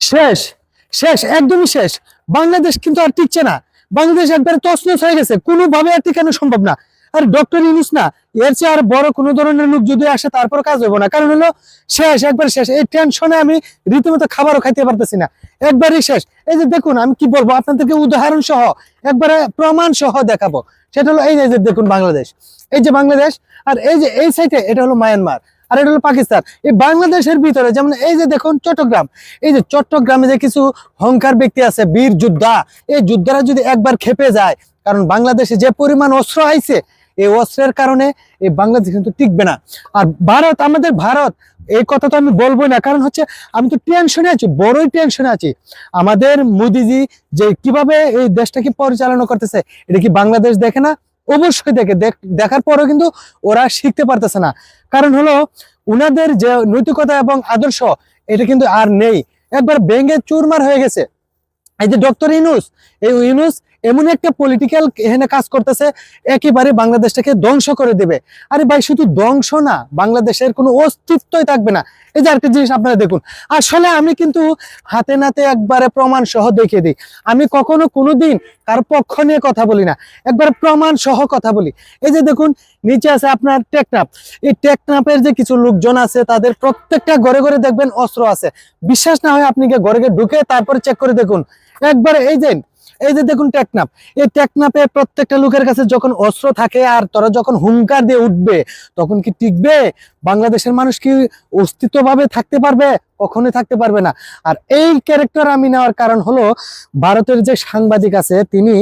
শেষ শেষ, একদমই শেষ। বাংলাদেশ কিন্তু আর টিকছে না। বাংলাদেশ একবারে তছনছ হয়ে গেছে। কোনোভাবে আর টিকানো সম্ভব না। আর ডক্টর ইউনুস না, এর চেয়ে আর বড় কোনো ধরনের লোক যদি আসে, তারপর কাজ হইব না। কারণ হলো, শেষ, একবার শেষ। এই টেনশনে আমি রীতিমতো খাবারও খাইতে পারতেছি না। একবারই শেষ। এই যে দেখুন, আমি কি বলব? আপনাদেরকে উদাহরণ সহ একবারে প্রমাণ সহ দেখাবো। সেটা হলো, এই যে দেখুন বাংলাদেশ। এই যে বাংলাদেশ, আর এই যে, এই সাইডে এটা হলো মায়ানমার আর এটা হলো পাকিস্তান। এই বাংলাদেশের ভিতরে যেমন এই যে দেখুন চট্টগ্রাম, এই যে চট্টগ্রামে যে কিছু হংকার ব্যক্তি আছে, বীর যোদ্ধা, এই যোদ্ধারা যদি একবার খেপে যায়, কারণ বাংলাদেশে যে পরিমাণ অস্ত্র আইছে, এই অস্ত্রের কারণে এই বাংলাদেশ কিন্তু টিকবে না। আর ভারত, আমাদের ভারত, এই কথা তো আমি বলব না, কারণ হচ্ছে আমি তো টেনশনে আছি, বড়ই টেনশনে আছি। আমাদের মোদিজি যে কীভাবে এই দেশটাকে পরিচালনা করতেছে, এটা কি বাংলাদেশ দেখে না? অবশ্যই দেখে, দেখ- দেখার পরও কিন্তু ওরা শিখতে পারতেছে না। কারণ হলো, উনাদের যে নৈতিকতা এবং আদর্শ, এটা কিন্তু আর নেই। একবার ব্যাঙ্গে চুরমার হয়ে গেছে। এই যে ডক্টর ইনুস এই ইউনুস এমন একটা পলিটিক্যাল এখানে কাজ করতেছে, একেবারে বাংলাদেশটাকে ধ্বংস করে দেবে। আরে ভাই, শুধু ধ্বংস না, বাংলাদেশের কোনো অস্তিত্বই থাকবে না। এই যে আরেকটা জিনিস আপনারা দেখুন, আসলে আমি কিন্তু হাতে নাতে একবারে প্রমাণ সহ দেখিয়ে দিই। আমি কখনো কোনোদিন কার পক্ষ নিয়ে কথা বলি না, একবারে প্রমাণ সহ কথা বলি। এই যে দেখুন, নিচে আছে আপনার টেকনাপ এই টেকনাপের যে কিছু লোকজন আছে, তাদের প্রত্যেকটা ঘরে ঘরে দেখবেন অস্ত্র আছে। বিশ্বাস না হয় আপনি গিয়ে ঘরে গিয়ে ঢুকে তারপরে চেক করে দেখুন। একবারে এই যে এই যে দেখুন টেকনাপ এই টেকনাপে প্রত্যেকটা লোকের কাছে যখন অস্ত্র থাকে আর তোরা যখন হুঙ্কার দিয়ে উঠবে, তখন কি টিকবে? বাংলাদেশের মানুষ কি অস্তিত্বভাবে থাকতে পারবে? কখনোই থাকতে পারবে না। আর এই ক্যারেক্টার আমি নেওয়ার কারণ হলো, ভারতের যে সাংবাদিক আছে, তিনি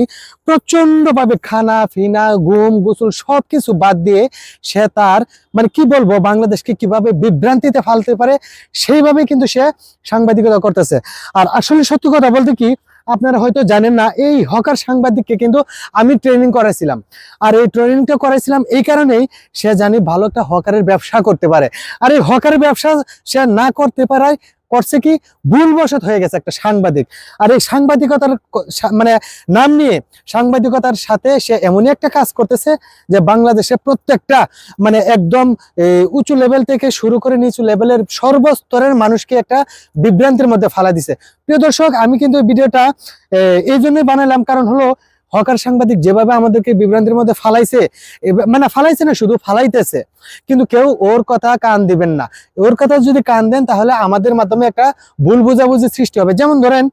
প্রচন্ডভাবে খানা, ফিনা ঘুম গোসল সবকিছু বাদ দিয়ে সে তার মানে কি বলব, বাংলাদেশকে কীভাবে বিভ্রান্তিতে ফালতে পারে সেইভাবে কিন্তু সে সাংবাদিকতা করতেছে। আর আসলে সত্যি কথা বলতে কি আপনারা হয়তো জানেন না, এই হকার সাংবাদিককে কিন্তু আমি ট্রেনিং করাইছিলাম। আর এই ট্রেনিংটা করাইছিলাম এই কারণেই সে জানি ভালো একটা হকারের ব্যবসা করতে পারে। আর এই হকারের ব্যবসা সে না করতে পারায় করছে কি? ভুলবশত হয়ে গেছে একটা সাংবাদিক। আর এই সাংবাদিকতার মানে নাম নিয়ে সাংবাদিকতার সাথে সে এমনই একটা কাজ করতেছে যে বাংলাদেশে প্রত্যেকটা মানে একদম উঁচু লেভেল থেকে শুরু করে নিচু লেভেলের সর্বস্তরের মানুষকে একটা বিভ্রান্তির মধ্যে ফালা দিছে। প্রিয় দর্শক, আমি কিন্তু ভিডিওটা এই জন্যই বানালাম। কারণ হলো হকার সাংবাদিক যেভাবে আমাদেরকে বিভ্রান্তির মধ্যে ফালাইছে মানে ফালাইছে না, শুধু ফালাইতেছে। কিন্তু কেউ ওর কথা কান দিবেন না। ওর কথা যদি কান দেন, তাহলে আমাদের মাধ্যমে একটা ভুল বোঝাবুঝি সৃষ্টি হবে। যেমন ধরেন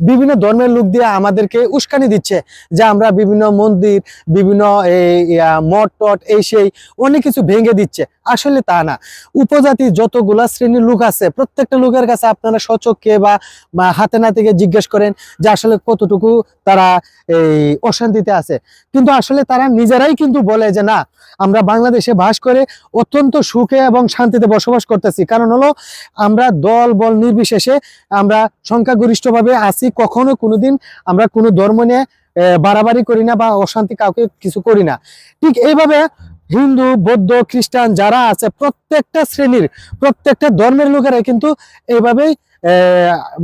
বিভিন্ন ধর্মের লোক দিয়ে আমাদেরকে উস্কানি দিচ্ছে যে আমরা বিভিন্ন মন্দির, বিভিন্ন এই মঠ টট এই সেই অনেক কিছু ভেঙে দিচ্ছে। আসলে তা না। উপজাতি যতগুলা শ্রেণির লোক আছে, প্রত্যেকটা লোকের কাছে আপনারা সচক্ষে বা হাতে নাতে গিয়ে জিজ্ঞেস করেন যে আসলে কতটুকু তারা এই অশান্তিতে আছে। কিন্তু আসলে তারা নিজেরাই কিন্তু বলে যে না, আমরা বাংলাদেশে বাস করে অত্যন্ত সুখে এবং শান্তিতে বসবাস করতেছি। কারণ হলো, আমরা দল, বল নির্বিশেষে আমরা সংখ্যাগরিষ্ঠভাবে আছি। কখনো কোনোদিন আমরা কোনো ধর্ম নিয়ে বাড়াবাড়ি করি না বা অশান্তি কাউকে কিছু করি না। ঠিক এইভাবে হিন্দু, বৌদ্ধ, খ্রিস্টান যারা আছে, প্রত্যেকটা শ্রেণির, প্রত্যেকটা ধর্মের লোকেরা কিন্তু এইভাবেই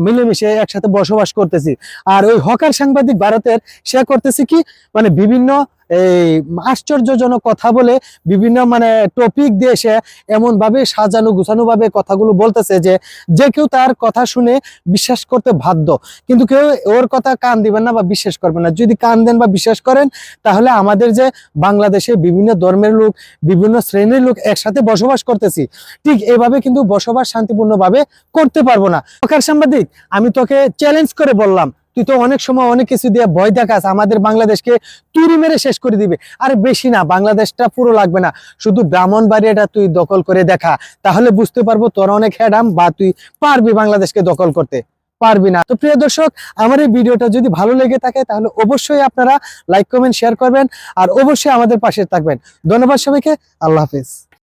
মিলেমিশে একসাথে বসবাস করতেছি। আর ওই হকার সাংবাদিক ভারতের, সে করতেছি কি? মানে বিভিন্ন এই আশ্চর্যজনক কথা বলে বিভিন্ন মানে টপিক দিয়ে সে এমন ভাবে সাজানো গুছানো ভাবে কথাগুলো বলতেছে যে যে কেউ তার কথা শুনে বিশ্বাস করতে বাধ্য। কিন্তু কেউ ওর কথা কান দিবেন না বা বিশ্বাস করবেন না। যদি কান দেন বা বিশ্বাস করেন, তাহলে আমাদের যে বাংলাদেশে বিভিন্ন ধর্মের লোক, বিভিন্ন শ্রেণির লোক একসাথে বসবাস করতেছি, ঠিক এভাবে কিন্তু বসবাস শান্তিপূর্ণভাবে করতে পারব না। সাংবাদিক, আমি তোকে চ্যালেঞ্জ করে বললাম তুই তো অনেক সময় অনেক কিছু দিয়ে ভয় দেখাস, আমাদের বাংলাদেশকে তুড়ি মেরে শেষ করে দিবে। আরে বেশি না, বাংলাদেশটা পুরো লাগবে না। শুধু ব্রাহ্মণবাড়িয়াটা তুই দখল করে দেখা, তাহলে বুঝতে পারব তোর অনেক হ্যাডাম বা তুই পারবি বাংলাদেশকে দখল করতে। পারবি না। তো প্রিয় দর্শক, আমার এই ভিডিওটা যদি ভালো লেগে থাকে, তাহলে অবশ্যই আপনারা লাইক, কমেন্ট, শেয়ার করবেন, আর অবশ্যই আমাদের পাশে থাকবেন। ধন্যবাদ সবাইকে, আল্লাহ হাফিজ।